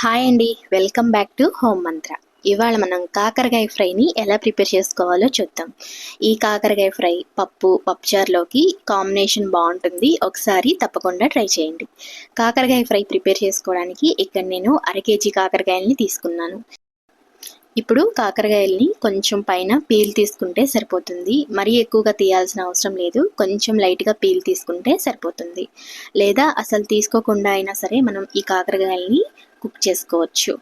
Hi అండి welcome back to home మంత్ర ఇవాళ మనం కాకరకాయ ఫ్రైని ఎలా ప్రిపేర్ చేసుకోవాలో చూద్దాం. ఈ కాకరకాయ ఫ్రై పప్పు పప్పుచారులోకి కాంబినేషన్ బాగుంటుంది. ఒకసారి తప్పకుండా ట్రై చేయండి. కాకరకాయ ఫ్రై ప్రిపేర్ చేసుకోవడానికి ఇక్కడ నేను అర కేజీ కాకరకాయలని తీసుకున్నాను. ఇప్పుడు కాకరకాయల్ని కొంచెం పైన పీల్ తీసుకుంటే సరిపోతుంది. మరీ ఎక్కువగా తీయాల్సిన అవసరం లేదు. కొంచెం లైట్గా పీల్ తీసుకుంటే సరిపోతుంది. లేదా అసలు తీసుకోకుండా అయినా సరే మనం ఈ కాకరకాయల్ని కుక్ చేసుకోవచ్చు.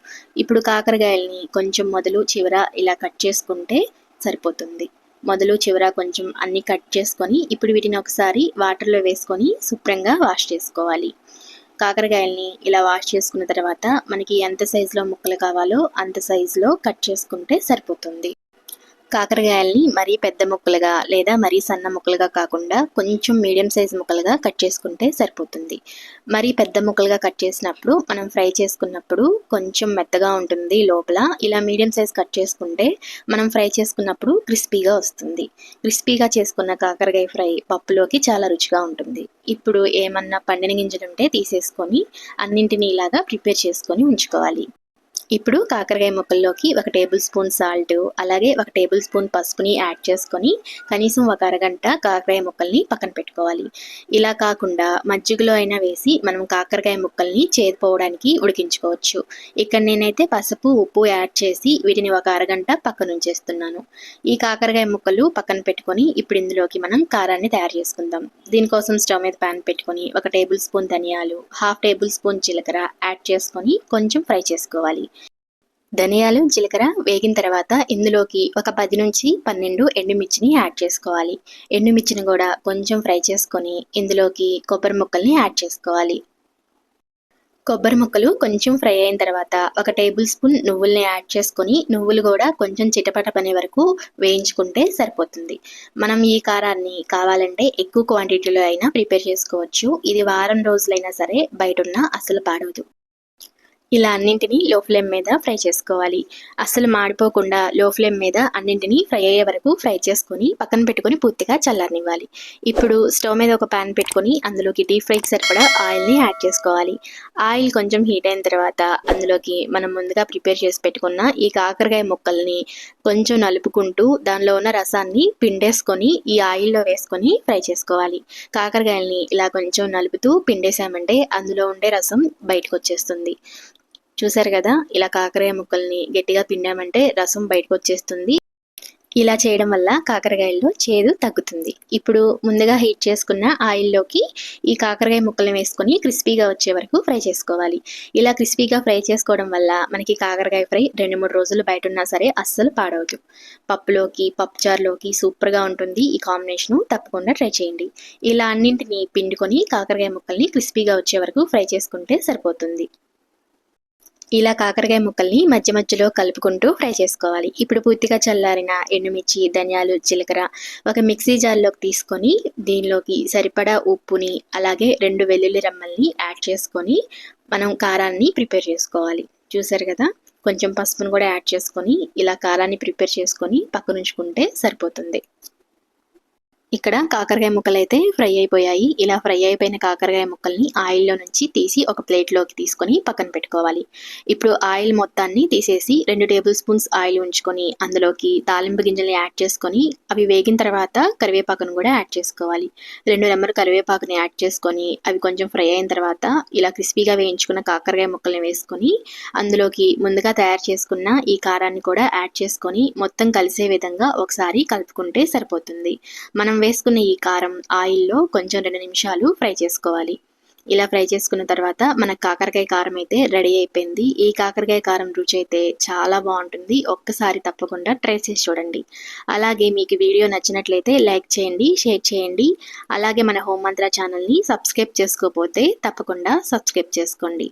ఇప్పుడు కాకరకాయల్ని కొంచెం మొదలు చివర ఇలా కట్ చేసుకుంటే సరిపోతుంది. మొదలు చివర కొంచెం అన్నీ కట్ చేసుకొని ఇప్పుడు వీటిని ఒకసారి వాటర్లో వేసుకొని శుభ్రంగా వాష్ చేసుకోవాలి. కాకరకాయల్ని ఇలా వాష్ చేసుకున్న తర్వాత మనకి ఎంత సైజులో ముక్కలు కావాలో అంత సైజులో కట్ చేసుకుంటే సరిపోతుంది. కాకరకాయల్ని మరీ పెద్ద ముక్కలుగా లేదా మరీ సన్న ముక్కలుగా కాకుండా కొంచెం మీడియం సైజ్ ముక్కలుగా కట్ చేసుకుంటే సరిపోతుంది. మరీ పెద్ద ముక్కలుగా కట్ చేసినప్పుడు మనం ఫ్రై చేసుకున్నప్పుడు కొంచెం మెత్తగా ఉంటుంది లోపల. ఇలా మీడియం సైజ్ కట్ చేసుకుంటే మనం ఫ్రై చేసుకున్నప్పుడు క్రిస్పీగా వస్తుంది. క్రిస్పీగా చేసుకున్న కాకరకాయ ఫ్రై పప్పులోకి చాలా రుచిగా ఉంటుంది. ఇప్పుడు ఏమన్నా పండిన గింజలుంటే తీసేసుకొని అన్నింటినీ ఇలాగా ప్రిపేర్ చేసుకొని ఉంచుకోవాలి. ఇప్పుడు కాకరకాయ ముక్కల్లోకి ఒక టేబుల్ స్పూన్ సాల్ట్ అలాగే ఒక టేబుల్ స్పూన్ పసుపుని యాడ్ చేసుకొని కనీసం ఒక అరగంట కాకరకాయ ముక్కల్ని పక్కన పెట్టుకోవాలి. ఇలా కాకుండా మజ్జిగలో అయినా వేసి మనం కాకరకాయ ముక్కల్ని చేదిపోవడానికి ఉడికించుకోవచ్చు. ఇక్కడ నేనైతే పసుపు ఉప్పు యాడ్ చేసి వీటిని ఒక అరగంట పక్కన ఉంచేస్తున్నాను. ఈ కాకరకాయ ముక్కలు పక్కన పెట్టుకొని ఇప్పుడు ఇందులోకి మనం కారాన్ని తయారు చేసుకుందాం. దీనికోసం స్టవ్ మీద ప్యాన్ పెట్టుకొని ఒక టేబుల్ స్పూన్ ధనియాలు హాఫ్ టేబుల్ స్పూన్ జీలకర్ర యాడ్ చేసుకొని కొంచెం ఫ్రై చేసుకోవాలి. ధనియాలు జీలకర్ర వేగిన తర్వాత ఇందులోకి ఒక పది నుంచి పన్నెండు ఎండుమిర్చిని యాడ్ చేసుకోవాలి. ఎండుమిర్చిని కూడా కొంచెం ఫ్రై చేసుకొని ఇందులోకి కొబ్బరి ముక్కల్ని యాడ్ చేసుకోవాలి. కొబ్బరి ముక్కలు కొంచెం ఫ్రై అయిన తర్వాత ఒక టేబుల్ స్పూన్ నువ్వుల్ని యాడ్ చేసుకొని నువ్వులు కూడా కొంచెం చిటపట పనే వరకు వేయించుకుంటే సరిపోతుంది. మనం ఈ కారాన్ని కావాలంటే ఎక్కువ క్వాంటిటీలో అయినా ప్రిపేర్ చేసుకోవచ్చు. ఇది వారం రోజులైనా సరే బయట ఉన్న అసలు పాడవదు. ఇలా అన్నింటినీ లో ఫ్లేమ్ మీద ఫ్రై చేసుకోవాలి. అస్సలు మాడిపోకుండా లో ఫ్లేమ్ మీద అన్నింటినీ ఫ్రై అయ్యే వరకు ఫ్రై చేసుకొని పక్కన పెట్టుకొని పూర్తిగా చల్లారనివ్వాలి. ఇప్పుడు స్టవ్ మీద ఒక ప్యాన్ పెట్టుకొని అందులోకి డీప్ ఫ్రైకి సరిపడా ఆయిల్ని యాడ్ చేసుకోవాలి. ఆయిల్ కొంచెం హీట్ అయిన తర్వాత అందులోకి మనం ముందుగా ప్రిపేర్ చేసి పెట్టుకున్న ఈ కాకరకాయ ముక్కల్ని కొంచెం నలుపుకుంటూ దానిలో ఉన్న రసాన్ని పిండేసుకొని ఈ ఆయిల్లో వేసుకొని ఫ్రై చేసుకోవాలి. కాకరకాయల్ని ఇలా కొంచెం నలుపుతూ పిండేసామంటే అందులో ఉండే రసం బయటకు వచ్చేస్తుంది చూసారు కదా? ఇలా కాకరకాయ ముక్కల్ని గట్టిగా పిండామంటే రసం బయటకు వచ్చేస్తుంది ఇలా చేయడం వల్ల కాకరకాయల్లో చేదు తగ్గుతుంది. ఇప్పుడు ముందుగా హీట్ చేసుకున్న ఆయిల్లోకి ఈ కాకరకాయ ముక్కలను వేసుకొని క్రిస్పీగా వచ్చే వరకు ఫ్రై చేసుకోవాలి. ఇలా క్రిస్పీగా ఫ్రై చేసుకోవడం వల్ల మనకి కాకరకాయ ఫ్రై రెండు మూడు రోజులు బయట ఉన్నా సరే అస్సలు పాడవదు. పప్పులోకి పప్పుచారులోకి సూపర్గా ఉంటుంది. ఈ కాంబినేషను తప్పకుండా ట్రై చేయండి. ఇలా అన్నింటినీ పిండుకొని కాకరకాయ ముక్కల్ని క్రిస్పీగా వచ్చే వరకు ఫ్రై చేసుకుంటే సరిపోతుంది. ఇలా కాకరకాయ ముక్కల్ని మధ్య మధ్యలో కలుపుకుంటూ ఫ్రై చేసుకోవాలి. ఇప్పుడు పూర్తిగా చల్లారిన ఎండుమిర్చి ధనియాలు జీలకర్ర ఒక మిక్సీ జార్లోకి తీసుకొని దీనిలోకి సరిపడా ఉప్పుని అలాగే రెండు వెల్లుల్లి రమ్మల్ని యాడ్ చేసుకొని మనం కారాన్ని ప్రిపేర్ చేసుకోవాలి. చూసారు కదా? కొంచెం పసుపును కూడా యాడ్ చేసుకొని ఇలా కారాన్ని ప్రిపేర్ చేసుకొని పక్కనుంచుకుంటే సరిపోతుంది. ఇక్కడ కాకరకాయ ముక్కలు అయితే ఫ్రై అయిపోయాయి. ఇలా ఫ్రై అయిపోయిన కాకరకాయ ముక్కల్ని ఆయిల్లో నుంచి తీసి ఒక ప్లేట్లోకి తీసుకొని పక్కన పెట్టుకోవాలి. ఇప్పుడు ఆయిల్ మొత్తాన్ని తీసేసి రెండు టేబుల్ స్పూన్స్ ఆయిల్ ఉంచుకొని అందులోకి తాలింపు గింజల్ని యాడ్ చేసుకొని అవి వేగిన తర్వాత కరివేపాకును కూడా యాడ్ చేసుకోవాలి. రెండు నెంబర్ కరివేపాకుని యాడ్ చేసుకొని అవి కొంచెం ఫ్రై అయిన తర్వాత ఇలా క్రిస్పీగా వేయించుకున్న కాకరకాయ ముక్కల్ని వేసుకొని అందులోకి ముందుగా తయారు చేసుకున్న ఈ కారాన్ని కూడా యాడ్ చేసుకొని మొత్తం కలిసే విధంగా ఒకసారి కలుపుకుంటే సరిపోతుంది. మనం మనం వేసుకున్న ఈ కారం ఆయిల్లో కొంచెం రెండు నిమిషాలు ఫ్రై చేసుకోవాలి. ఇలా ఫ్రై చేసుకున్న తర్వాత మన కాకరకాయ కారం అయితే రెడీ అయిపోయింది. ఈ కాకరకాయ కారం రుచి అయితే చాలా బాగుంటుంది. ఒక్కసారి తప్పకుండా ట్రై చేసి చూడండి. అలాగే మీకు వీడియో నచ్చినట్లయితే లైక్ చేయండి షేర్ చేయండి. అలాగే మన హోమ్ మంత్ర ఛానల్ని సబ్స్క్రైబ్ చేసుకోకపోతే తప్పకుండా సబ్స్క్రైబ్ చేసుకోండి.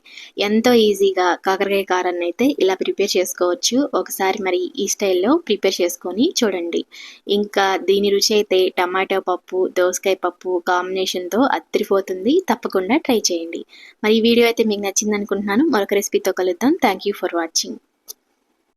ఎంతో ఈజీగా కాకరకాయ కారాన్ని అయితే ఇలా ప్రిపేర్ చేసుకోవచ్చు. ఒకసారి మరి ఈ స్టైల్లో ప్రిపేర్ చేసుకొని చూడండి. ఇంకా దీని రుచి అయితే టమాటో పప్పు దోసకాయ పప్పు కాంబినేషన్తో అత్తిరిపోతుంది తప్పకుండా ట్రై చేయండి. మరి ఈ వీడియో అయితే మీకు నచ్చింది అనుకుంటున్నాను మరొక రెసిపీతో కలుద్దాం. Thank you for watching